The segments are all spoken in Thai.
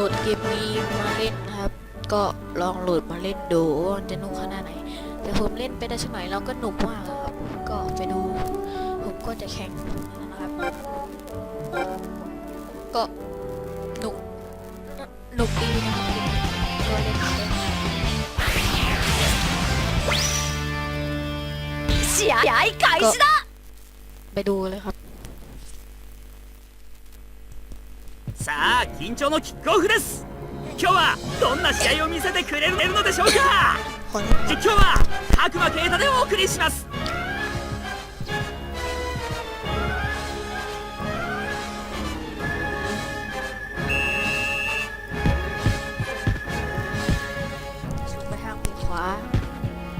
หลดเกมนี้มาเล่นครับ ก็ลองโหลดมาเล่นดูว่าจะนุ่มขนาดไหน แต่ผมเล่นไปได้ชัไหนเราก็หนุกมากครับ ก็ไปดู ผมก็จะแข่งนะครับ ก็หนุกหนุกดีนะครับก็เล่นไปดูเลยครับ 緊張のキックオフです今日はどんな試合を見せてくれるのでしょうか คน 実況は角間啓太でお送りします สูงไปทางปีกขวา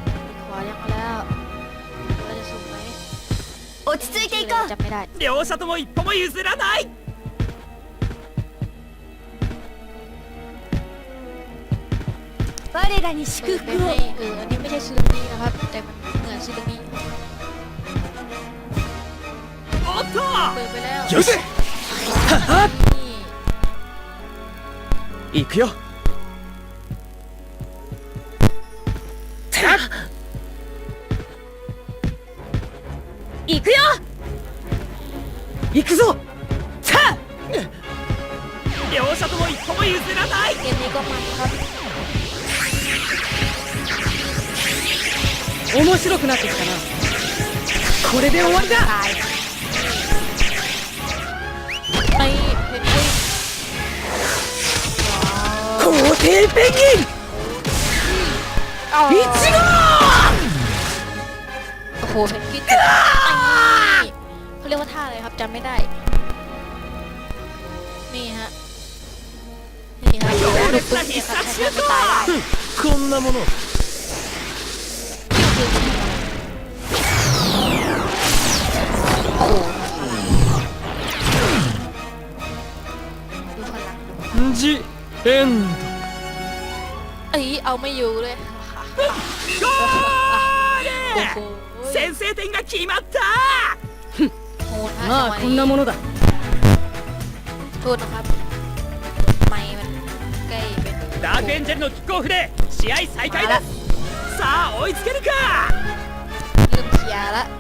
ปีกขวายังมาแล้วเราจะสูงไหม 落ち着いていこう จำไม่ได้ 両者とも一歩も譲らない 我らに祝 เปิด 福 เป็น を ให้เอออันนี้ไม่ใช่ซึนามินะครับ แต่มันเหมือนซึนามิ おっと เปิดไปแล้ว よし นี่ 行くよ なってきたなこれで終わりだ ตายไอ้เพนกวินว้าว 皇帝ペンギン อ๋อ 一号 โอ้โหเพนกวินนี่เขาเรียกว่าท่าอะไรครับจำไม่ได้ นี่ฮะ นี่ฮะโอ้โหลูกปืนเนี่ยครับแทบไม่ตายได้ こんなもの ジエン เอ้ยเอาไม่อยู่เลย ゴ โอ้ ー โห ル先制点が決まったโหดฮะ まあこんなものだ โทษนะครับ ไม่มันใกล้เป็น ダークエンジェルのキックオフで試合再開ですさあ追いつけるか ลืมเคลียร์ละ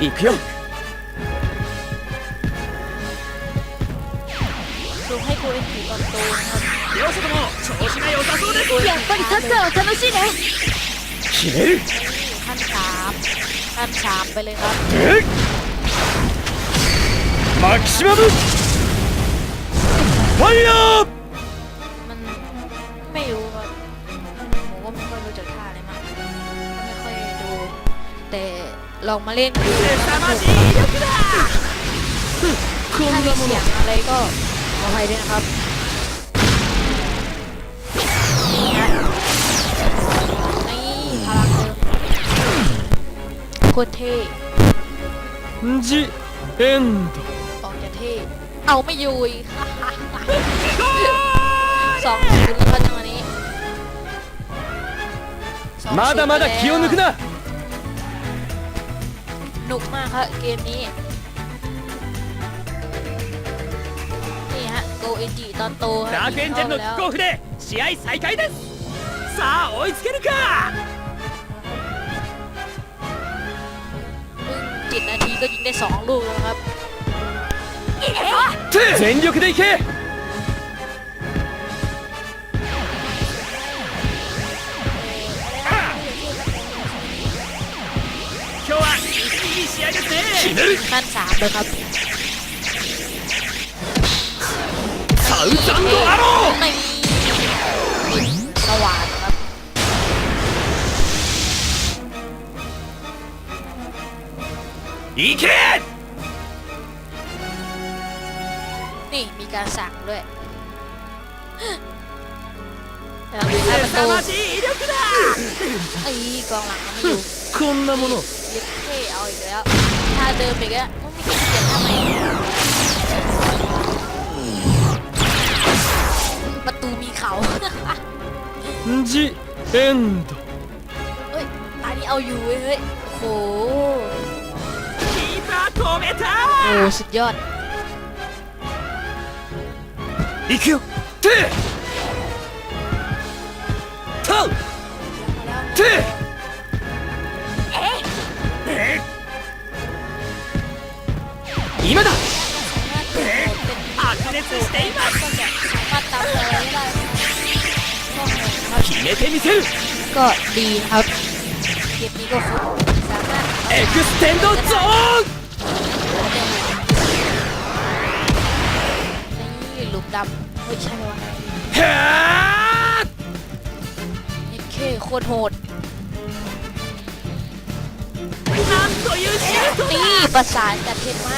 行くよ ดูให้โกเอ็นทีตอนโตนะครับ 両者とも調子が良さそうですやっぱりサッカーは楽しいね決める ขั้นสามขั้นสามไปเลยครับ マキシマムファイヤー ลองมาเล่นดู 凄 นะ まじい威力だこ ถ้ามีเสียงอะไรก็ขออภัยด้วยนะครับนี่ฮะนี่พลังเดิมโคตรเท่ ジエンド ออกจะเท่ เอาไม่อยู่อีก สองศูนย์แล้วครับจังหวะนี้สองศูนย์ まだまだ気を抜くな ห นุกมากครับเกมนี้ นี่ฮะโกเอนจิตอนโตฮะ ダークエンジェルのキックオフで試合再開ですさあ追いつけるかเพิ่งเจ็ดนาทีก็ยิงได้สองลูกแล้วครับ 全力でいけ ขั้นสามเลยครับ サウザンドアロー ไม่สว่านครับ 行け นี่มีการสั่งด้วยแล้วมีหน้าประตู 凄まじい威力だ ไอ้กองหลังมันไม่อยู่ こんなもの เท่เอาอีกแล้วถ้าเดิมอีกแล้วไม่เก็เสียงทำไมประตูมีเขาจิเอ็นดเฮ้ยตานี้เอาอยู่เว้ยเฮ้ยโหีบาโคเมตาโอ้สุดยอดอีคิวเท่เท่เท่ 今だ白熱しています決めてみせるก็ดีครับเกมนี้ก็คือสามารถเอ็กซ์เทนดโน้ดำไม่วะยเคตีประสานกับเทมะ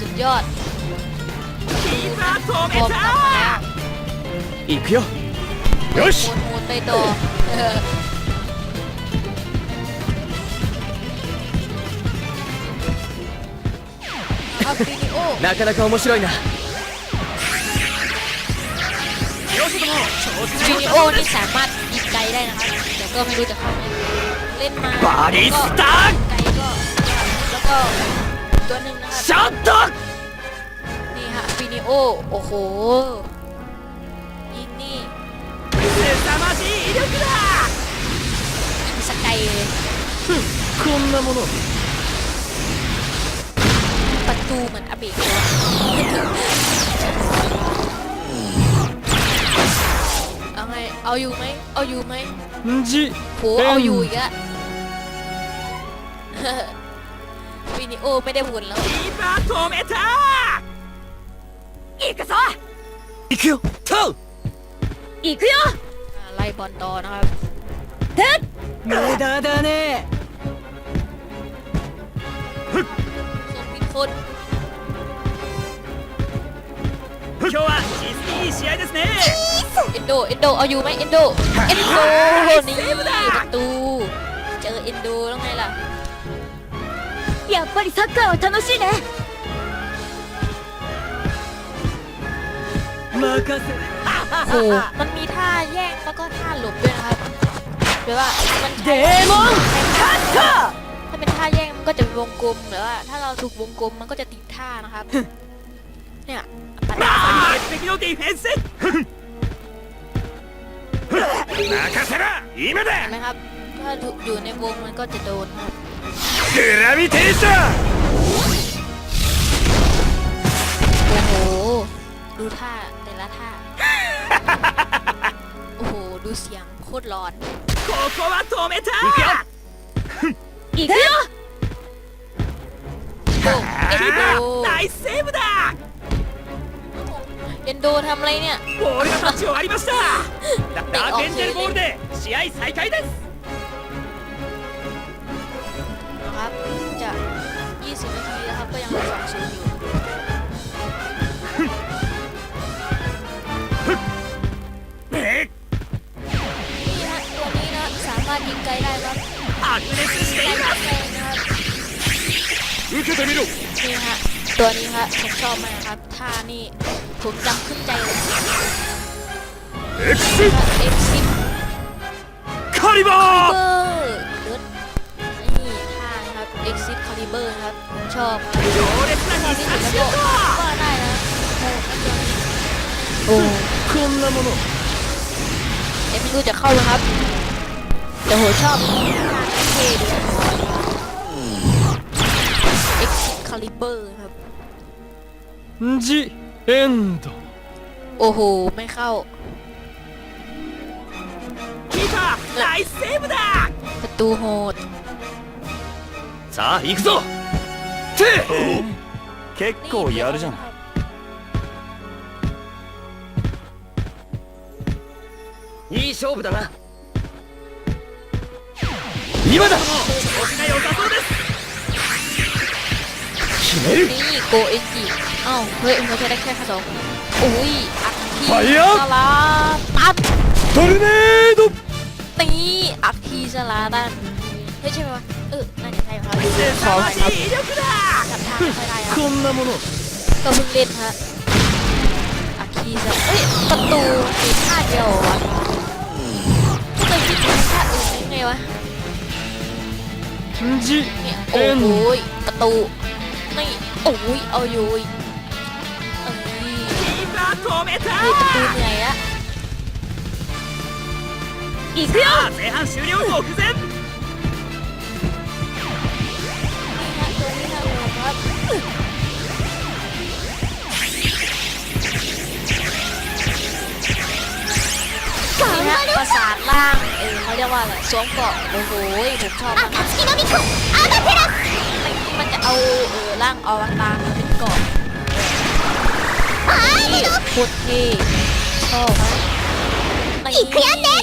สุดยอด キーパー ฟอร์ม 止 กลับมาแล้ว 行くよよし โหนๆไปต่อเออเอาฟินิโอ なかなか面白いなよしども調子 ฟินิโอนี่สามารถยิงไกลได้นะครับ แต่ก็ไม่รู้จะเข้าไหมเล่นมา バリスタ ไกลก็ แล้วก็ตัวหนึ่ง นะครับ ショット นี่ฮะฟินิโอ โอ้โห ยิงนี่ 凄まじい威力だ ยิงสไกลเลย こんなもの ประตูเหมือนอเบกเลยเอาไง เอาอยู่ไหม เอาอยู่ไหม ジ โหเอาอยู่อีกอะ ฟิ นิโอไม่ได้ผลแล้ว キーパー止めた行くぞ行くよタウ行くよ อ่าไล่บอลต่อนะครับ へっ無駄だねส่งผิดคน 今日は実にいい試合ですね เอนโด เอนโด เอาอยู่ไหมเอนโด เอนโด นี่ประตู เจอเอนโดแล้วไงล่ะ やっぱりサッカーは楽しいね任せ โห มันมีท่าแย่งแล้วก็ท่าหลบด้วยนะครับแปลว่ามันใช้ デーモンカット ถ้าเป็นท่าแย่งมันก็จะเป็นวงกลมหรือว่าถ้าเราถูกวงกลมมันก็จะติดท่านะครับ เนี่ยปัญหา 鉄壁のディフェンス任せろ今 เห็ だ นไหมครับ ถ้าถูกอยู่ในวงมันก็จะโดนครับ グラビテーション โอ้โห ดูท่าแต่ละท่า โอ้โห ดูเสียงโคตรร้อน ここは止めた行くよโอ้เอ็นโด ナイスセーブだ เอ็นโดทำอะไรเนี่ย ボールがタッチ終わりましたララーケンジェルボールで試合再開です นะครับ จะ 20 นาทีนะครับ ก็ยังสองศูนย์อยู่นี่ฮะตัวนี้นะสามารถยิงไกลได้ครับอาจไม่ได้ยิงไกลได้นะครับนี่ฮะตัวนี้ฮะผมชอบมากครับท่านี่ผมจำขึ้นใจเลยเอ็กซ์ซิปคาริบา เอกซิสคาลิเบอร์ครับชอบดูที่สุดแล้วก็ว่าได้นะโอ้คุณละมโนเอ็มดูจะเข้านะครับแต่โหชอบเท่ดี Exit Caliber ครับจีเอ็นโดโอ้โห ไม่เข้าคิดาไลเซฟดาประตูโหด さあ行くぞて 結構やるじゃない。いい勝負だな。今だ。星が良さそうです。決める。第一。おい、アー。トルネード。ア。 เฮ้ยใช่ไหมวะเออน่าจะใช่ครับขอ 凄 อ ま ภัย じ ครับ い威力だ จำท่าไม่ค่อยได้ครับ こんなもの ก็เพิ่งเล่นฮะอักทีสเอ้ยประตูมีท่าเดียวเหรอวะไม่เคยคิดถึงท่าอื่นได้ไงวะ ジ เนี่ยโอ้โหยประตูนี่โอ้ยเอาอยู่ยเอ้ย キーパー止めた เฮ้ยประตูเหนื่อยอะ 行くよさあ前半終了目前 ว่าอะไรสวมเกราะโอ้โหผมชอบมาก 暁の巫女アマテラス ที่มันจะเอาเออร่างอวตารมาเป็นเกราะนี่โคตรเท่ชอบฮะนี่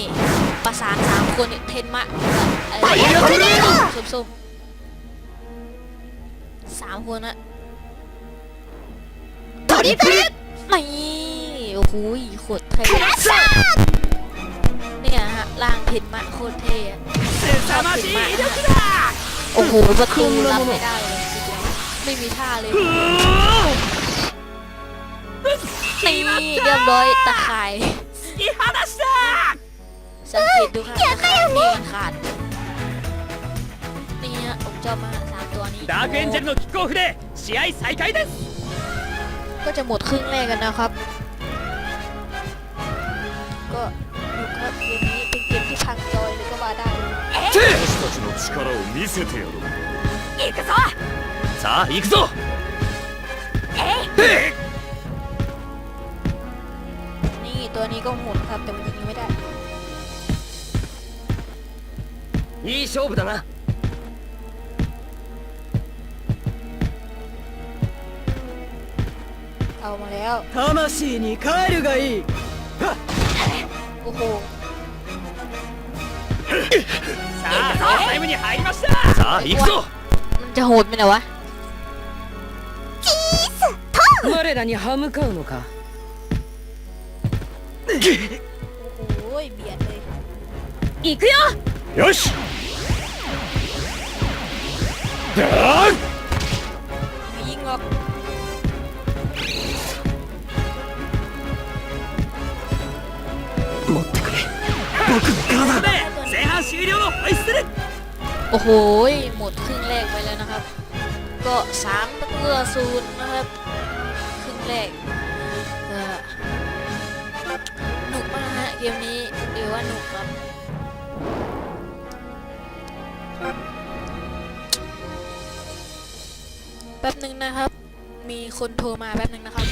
ประสานสามคนเนี่ยเทนมะอะไรส้มๆสามคนอะ トリプル นี่โอ้โหโคตรเท่ เนี่ยฮะร่างเทนมะโคตรเท่อะ 凄まじい威力だ โอ้โหประตูรับไม่ได้เลยทีเดียวไม่มีท่าเลย うนี่เรียบร้อยตะข่าย 突き放した สังเกตดูครับตะข่ายนี่มันขาดนี่ฮะผมชอบมากสามตัวนี้ ダークエンジェルのキックオフで試合再開です ก็จะหมดครึ่งแรกกันนะครับ 私たちの力を見せてやろう行くぞさあ行くぞえいえ นี่ตัวนี้ก็โหดครับแต่มันยิงไม่ได้ いい勝負だな เอามาแล้ว 魂に帰るがいい โอ้โห さあハーフタイムに入りましたさあ行くぞ มันจะโหดไหมนะวะ 我らに歯向かうのか โอ้โหเบียดเลย 行くよよしダーン โอ้โห หมดครึ่งแรกไปแล้วนะครับ ก็สามประตูต่อศูนย์นะครับ ครึ่งแรกหนุกมากฮะเกมนี้เดี๋ยวว่าหนุกครับแป๊บหนึ่งนะครับ มีคนโทรมาแป๊บหนึ่งนะครับ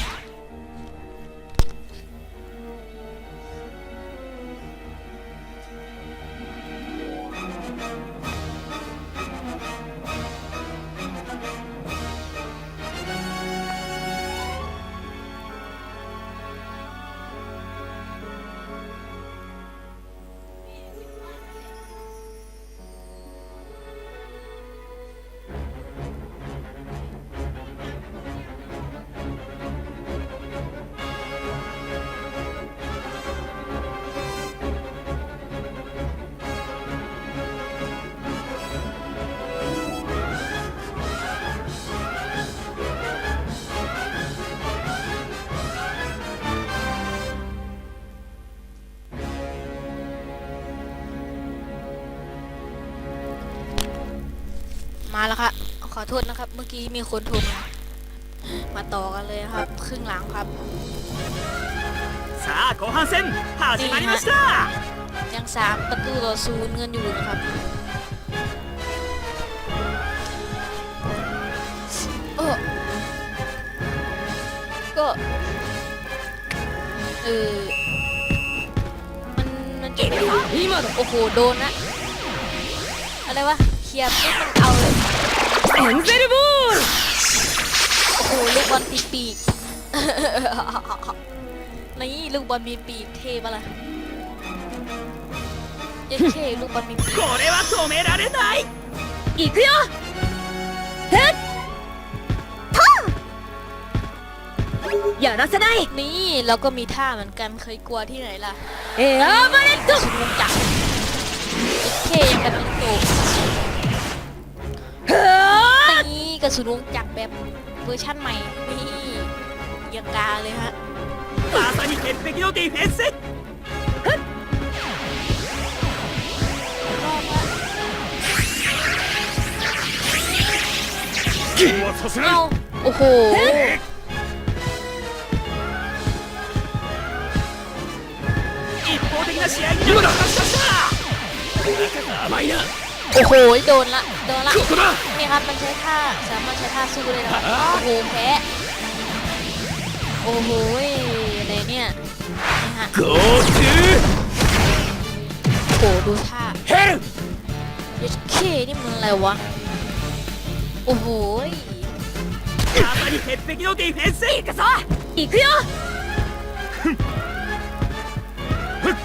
มาแล้วครับขอโทษนะครับ เมื่อกี้มีคนโทรมา มาต่อกันเลยนะครับ ครึ่งหลังครับ さあ後半戦始まりました ยังสามประตูต่อศูนย์เงินอยู่นะครับเออก็เออมันมันจะไม่ 今だ โอ้โห โดนนะอะไรวะเคลียร์ปุ๊บมันเอาเลย エンゼルボール โอ้โห ลูกบอลตีปีก นี่ลูกบอลมีปีกเท่ปะล่ะเย้เท่ลูกบอลมีปีก これは止められない行くよへっとやらせない นี่เราก็มีท่าเหมือนกันเคยกลัวที่ไหนล่ะ エアーバレット สุดวงจักรเท่ยังกันเป็นโต はあ นี่กระสุนวงจักรแบบเวอร์ชั่นใหม่ นี่ยังกาเลยฮะ まさに鉄壁のディフェンスそうはさせない เอาโอ้โห 一方的な試合になりました甘いな โอ้โห โดนละ โดนละ ここだ นี่ครับ มันใช้ท่า สามารถใช้ท่าสู้ได้นะครับ โอ้โห แพ้ โอ้โหอะไรเนี่ยนี่ฮะ ゴー โอ้โห ดูท่า ヘル เยสเคนี่มันอะไรวะ โอ้โห まさに鉄壁のディフェンス行くぞ行くよ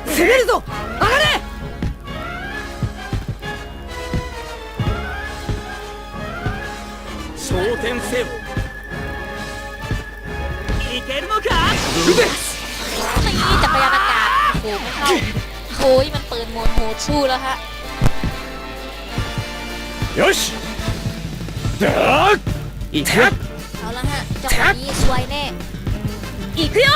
攻めるぞ上がれ 昇天せよいけるのか นี่จักรยานอากาศ โอ้โห ไม่เข้าโอ้ยมันเปิดโหมดโหดสู้แล้วฮะ よしだーいく เอาละฮะ จังหวะนี้สวยแน่ 行くよ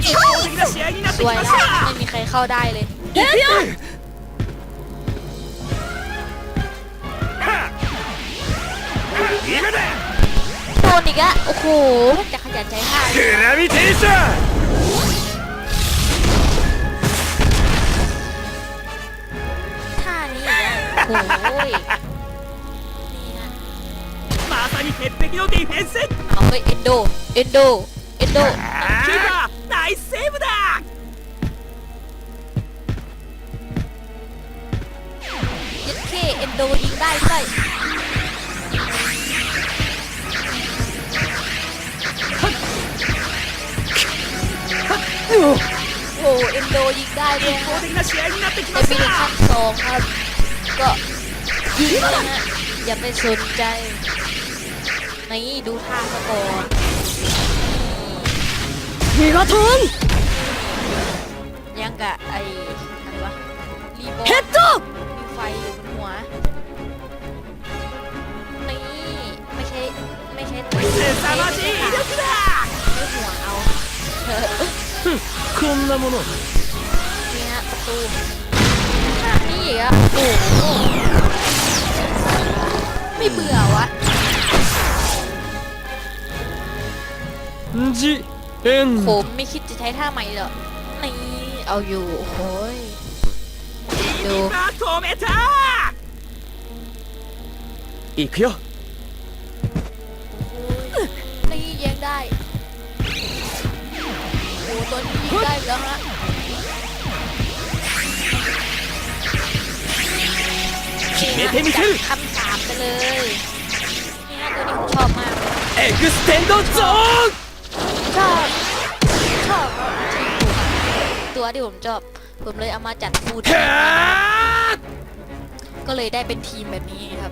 一方的な試合になって ส き วย ま แล้ し ว た ไม่มีใครเข้าได้เลย 行くよ โดนอีกอะโอ้โหจะขยันใช้ท่าเกรามิเทชาท่านี้โอ้ยมาซานิเห็นเป็นโดเฟนซ์เอาไปเอ็นโด เอ็นโด เอ็นโดนายเซฟดายัดเคเอ็นโดยิงได้ด้วย โอ้หเอ็นโดยิงได้ด้วยนะเป็นปีหนึ่งขั้นสองครับ ก็ยิงนะฮะอย่าไปสนใจไหนดูท่าสกอนมีกระทุนยังกะไออะไรวะรีบอลเฮดดอกไฟอยู่บนหัว ไม่ใช่ตัว 凄まじい威力だ ไม่หัวเอา こんなもの นี่ฮะประตูท่านี่อีกอะโอ้โหไม่เบื่อวะ ジエン ผมไม่คิดจะใช้ท่าใหม่หรอกนี่ เอาอยู่โอ้โหยดู 今止めた行くよ ตัวนี้ยิงได้แล้วฮะเมทมิชิลคำถามไปเลยนี่นะตัวนี้ผมชอบมากเอ็กซ์เทนโดจงชอบชอบตัวที่ผมชอบ ผมเลยเอามาจัดฟูดก็เลยได้เป็นทีมแบบนี้ครับ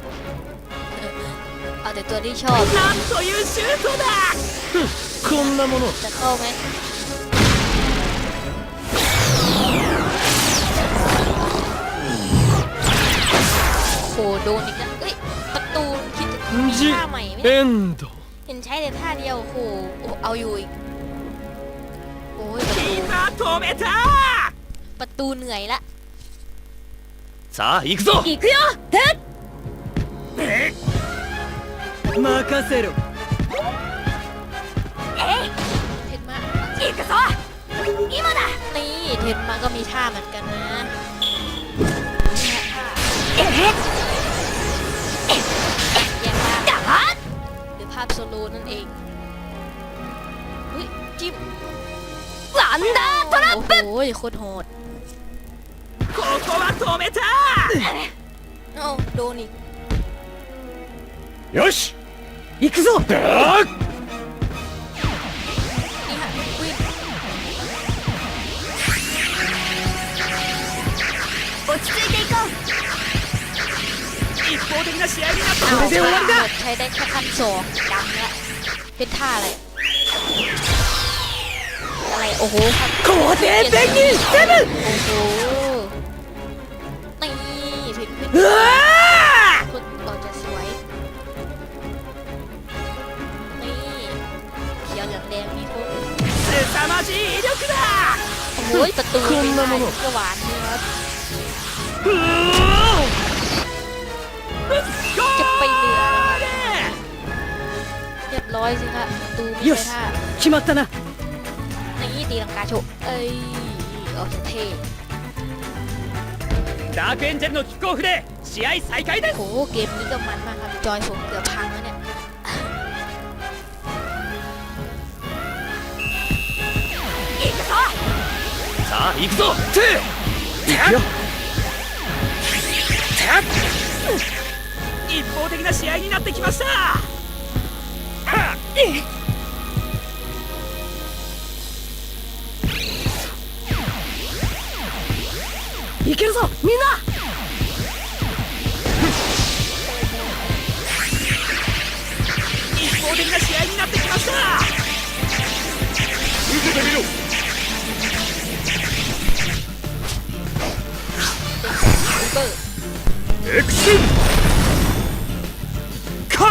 เอาแต่ตัวที่ชอบน้ำโซยูชื่อตัวดักคุณละมโนจะเข้าไหม โหโดนอีกแล้วเอ้ย ประตูคิดจะมีท่าใหม่ไหมเนี่ย エンド เห็นใช้แต่ท่าเดียว โอ้โหโอ้เอาอยู่อีก โอ้ยประ キ ตู ーパー止めた ประตูเหนื่อยละ さあ行くぞ行くよへっ任せろ เห็นมา 行くぞ 今だ นี่เทนมาก็มีท่าเหมือนกันนะนี่ฮะ อภาพโซโลนั่นเองอุ้ยจิ้ม ワンダートラッ โอ้ プ โหโคตรโหด ここは止めた เอ้าโดนอีก よし行くぞだー นี่ฮะอุ้ย 落ち着いていこう 一方的な試合になったอ้าว これで終わりだ ใช้ได้แค่ขั้นสองดังละเป็นท่าอะไร อะไรโอ้โหครับ 皇帝ペンギンセブン โอ้โหนี่ผิดผิด うわ คุณออกจะสวย นี่เขียวเหลืองแดงมีพวก ー凄まじい威力だ โอ้โหประตู こんなもの ก็หวานเลยครับ うおーゴ จะไปเหลือ ール เรียบร้อยสิครับประตูมี よ ไว้ し ท่า 決まったな นี่ตีลังกาโชว์เอ้ยออกจะเท่ ダークエンジェルのキックオフで試合再開です โอ้โหเกมนี้ก็มันมากครับ จอยผมเกือบพังแล้วเนี่ย さあ行くぞトゥ行くよ 一方的な試合になってきました。いけるぞみんな。一方的な試合になってきました。エク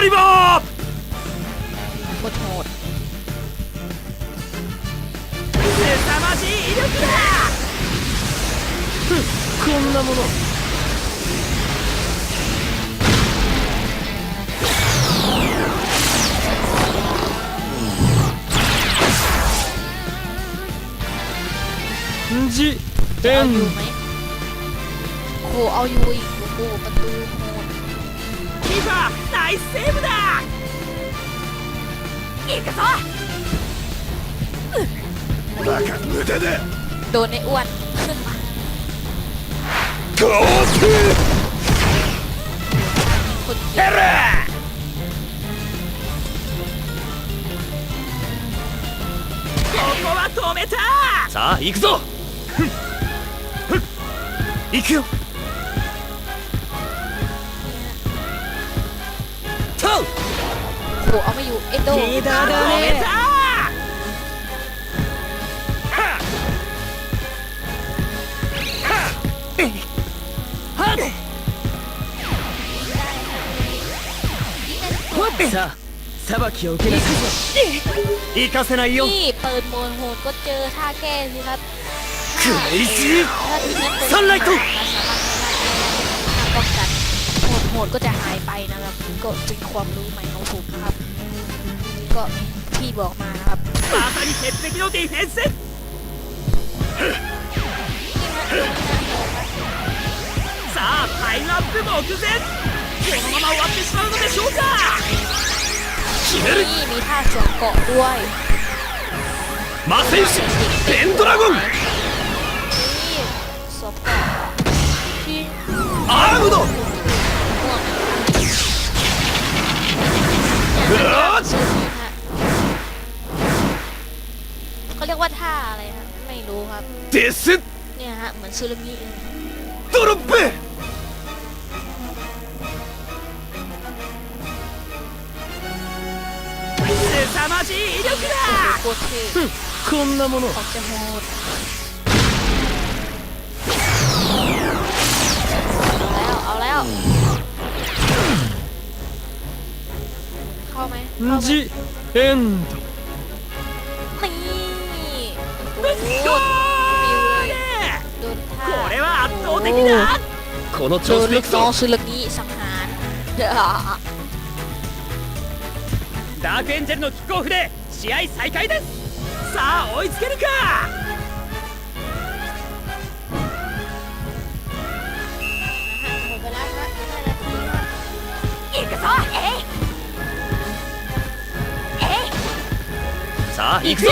リバー โคตรโหด 凄まじい威力だこんなものじ เอาอยู่ไหมโอ้โหเอาอยู่อีกโอ้โหประตูโหด キ ーパーナイスセーブだ行くぞバカ無駄だ โดนไอ้อ้วน ゴース คนเก่ง ヘラ ここは止めたさあ行くぞ行くよ โหเอาไม่อยู่เอ็นโดเดอร์เดอร์เน่さあ裁きを受けなさい行かせないよนี่เปิดโมนโหดก็เจอท่าแก้สิครับクレイジーサンライトป้องกันโหดโหดก็จะ ไปนะครับ ก็เป็นความรู้ใหม่ของผมนะครับ ก็พี่บอกมานะครับ まさに鉄壁のディフェンスさあタイムアップ目前このまま終わってしまうのでしょうか決める นี่มีท่าสวมเกาะด้วย マセウスペンドラゴン ครับ デス เนี่ยฮะ เหมือนซูรุงิเลย ドロップ凄まじい威力だ โคตรเท่ こんなもの ออกจะโหดเอาแล้ว เอาแล้ว เข้าไหมเข้าไหม ジエンド この調子ลูでいくกダークエンジェルのキックオフで試合再開です。さあ追いつけるか。くぞい。い。さあ行くぞ。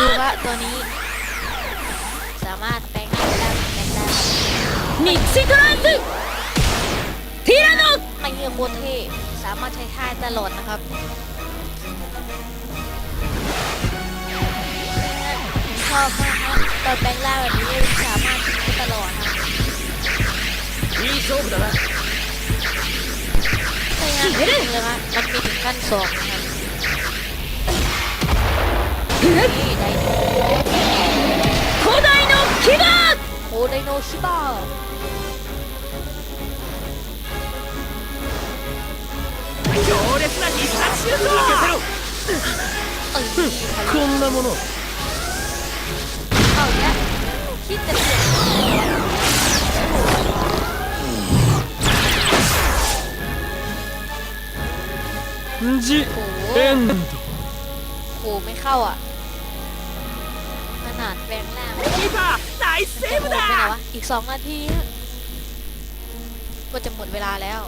ดูว่าตัวนี้ สามารถแปลงร่างได้แปลงได้ ーミクシトランスティラノ ไม่เงียโคตรเท่สามารถใช้ท่าตลอดนะครับผมชอบมากนะตอนแปลงร่างแบบนี้สามารถใช้ตลอดนะ いい勝負だな ใช่ฮะเลยนะมันมีถึงขั้นสองนะครับนี่ไดโน 古代の牙俺の牙強烈な必殺シュートこんなもの Oh yeah. Hit the shit. じエンドこうめかわ นี่ค่ะนายเซฟนะดาอีกสองนาทีก็จะหมดเวลาแล้ว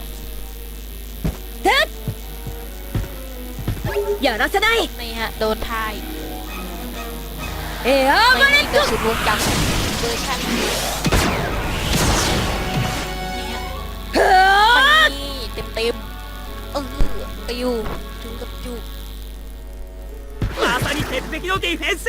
เทึกอย่ารักจะได้นี่ฮะ โดนทายเอ้ไม่ได้กระสุนรวมกันเวอร์ชันนี่ฮนี่เต็มเต็มเออไปอยู่ถึงกับจุกอาซาดิเทนเบกิโนตีเฟนเซ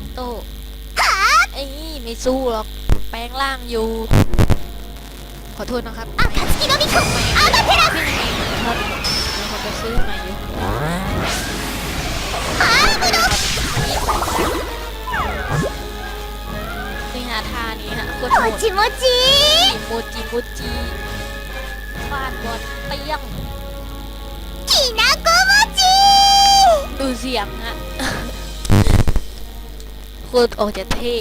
นโต้ไอ้ไม่สู้หรอก แปลงร่างอยู่ ขอโทษนะครับอาคสกิโนมิคุอาคาเทระขึ้นใหม่ครับเดี๋ยวผมจะซื้อใหม่อยู่ฮโดะท่านี้ฮะโคจิโมจิโมจิโมจิฟาดบอลเปียงกีนาโกโมจิดูเสียงฮะ โคตรออกจะเท่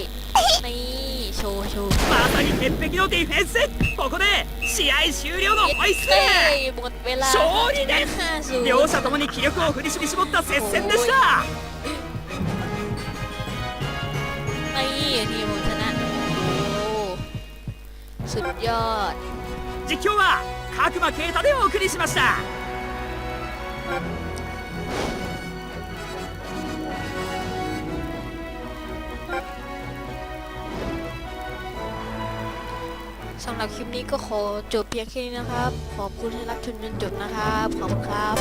นี่ โชว์โชว์ まさに鉄壁のディフェンスここで試合終了のホイッス เฮ้ย ル หมดเวลา 勝利です ห้าศูนย์ 両者ともに気力を振り絞った接戦でした นี่ทีมผมชนะ โอ้สุดยอด 実況は角間啓太でお送りしました นี้ก็ขอจบเพียงแค่นี้นะครับ ขอบคุณที่รับชมจนจบนะครับ ขอบคุณครับ